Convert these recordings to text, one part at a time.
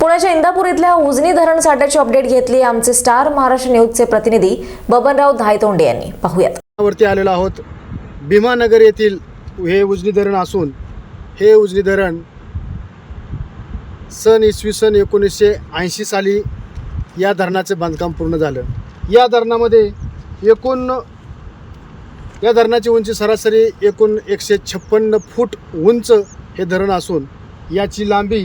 पुण्याच्या इंदापूर इथल्या उजनी धरण साठ्याची अपडेट घेतली आमचे स्टार महाराष्ट्र न्यूजचे प्रतिनिधी बबनराव धायतोंडे यांनी. पाहूयात. वरती आलेलो आहोत. भीमानगर येथील हे उजनी धरण असून हे उजनी धरण सन इसवी सन एकोणीसशे ऐंशी साली या धरणाचे बांधकाम पूर्ण झालं. या धरणामध्ये एकूण या धरणाची उंची सरासरी एकूण एकशे छप्पन्न फूट उंच हे धरण असून याची लांबी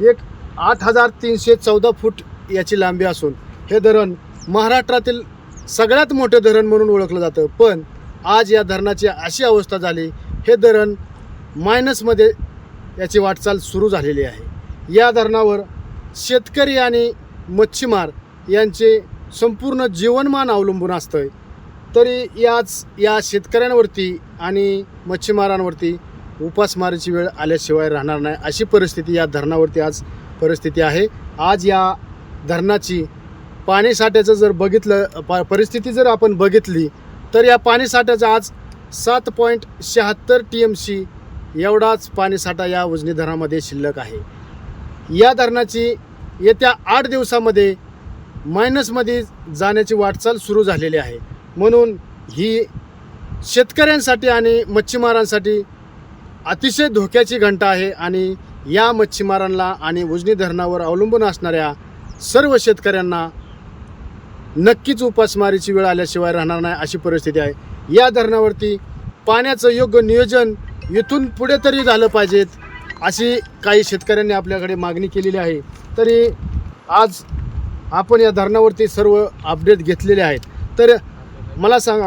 एक आठ हजार तीनशे चौदा फूट याची लांबी असून हे धरण महाराष्ट्रातील सगळ्यात मोठे धरण म्हणून ओळखलं जातं. पण आज या धरणाची अशी अवस्था झाली हे धरण मायनसमध्ये याची वाटचाल सुरू झालेली आहे. या धरणावर शेतकरी आणि मच्छीमार यांचे संपूर्ण जीवनमान अवलंबून असतं तरी याच या शेतकऱ्यांवरती आणि मच्छीमारांवरती उपासमारीची वेळ आल्याशिवाय राहणार नाही अशी परिस्थिती या धरणावरती आज परिस्थिती आहे. आज या धरणाची पाणीसाठ्याचं जर बघितलं प परिस्थिती जर आपण बघितली तर या पाणीसाठ्याचा आज सात पॉईंट शहात्तर टी एम सी एवढाच पाणीसाठा या उजनी धरणामध्ये शिल्लक आहे. या धरणाची येत्या आठ दिवसामध्ये मायनसमध्ये जाण्याची वाटचाल सुरू झालेली आहे. म्हणून ही शेतकऱ्यांसाठी आणि मच्छीमारांसाठी अतिशय धोक्याची घंटा आहे आणि या मच्छीमारांना आणि उजनी धरणावर अवलंबून असणाऱ्या सर्व शेतकऱ्यांना नक्कीच उपासमारीची वेळ आल्याशिवाय राहणार नाही अशी परिस्थिती आहे. या धरणावरती पाण्याचं योग्य नियोजन इथून पुढे तरी झालं पाहिजेत अशी काही शेतकऱ्यांनी आपल्याकडे मागणी केलेली आहे. तरी आज आपण या धरणावरती सर्व अपडेट घेतलेले आहेत. तर मला सांग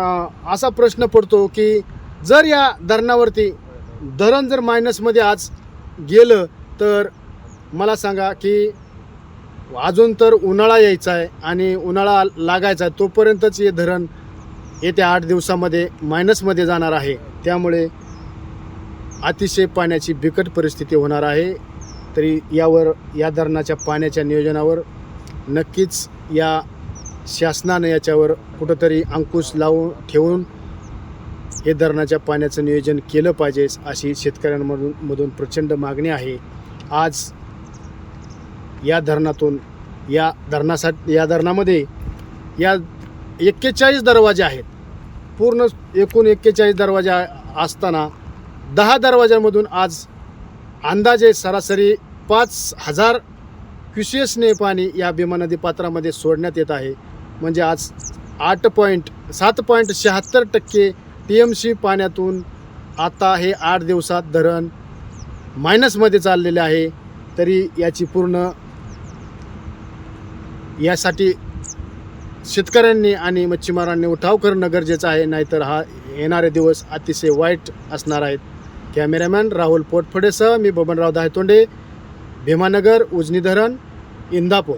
असा प्रश्न पडतो की जर या धरणावरती धरण जर मायनसमध्ये आज गेलं तर मला सांगा की अजून तर उन्हाळा यायचा आहे आणि उन्हाळा लागायचा आहे तोपर्यंतच हे धरण येत्या आठ दिवसामध्ये मायनसमध्ये जाणार आहे. त्यामुळे अतिशय पाण्याची बिकट परिस्थिती होणार आहे. तरी यावर या धरणाच्या पाण्याच्या नियोजनावर नक्कीच या शासनानं याच्यावर कुठंतरी अंकुश लावून ठेवून हे धरणाच्या पाण्याचं नियोजन केलं पाहिजे अशी शेतकऱ्यांमधून मधून प्रचंड मागणी आहे. आज या धरणातून या धरणासाठी या धरणामध्ये या एक्केचाळीस दरवाजे आहेत. पूर्ण एकूण एक्केचाळीस दरवाजे असताना दहा दरवाजांमधून आज अंदाजे सरासरी पाच हजार क्युसियसने पाणी या भीमा नदी पात्रामध्ये सोडण्यात येत आहे. म्हणजे आज आठ पॉईंट सात पॉईंट शहात्तर टक्के टी एम सी पाण्यातून आता हे आठ दिवसात धरण मायनसमध्ये चाललेले आहे तरी याची पूर्ण यासाठी शेतकऱ्यांनी आणि मच्छीमारांनी उठाव करणं गरजेचं आहे नाहीतर हा येणारे दिवस अतिशय वाईट असणार आहेत. कॅमेरामॅन राहुल पोटफडेसह मी बबनराव दायतोंडे भीमानगर उजनी धरण इंदापूर.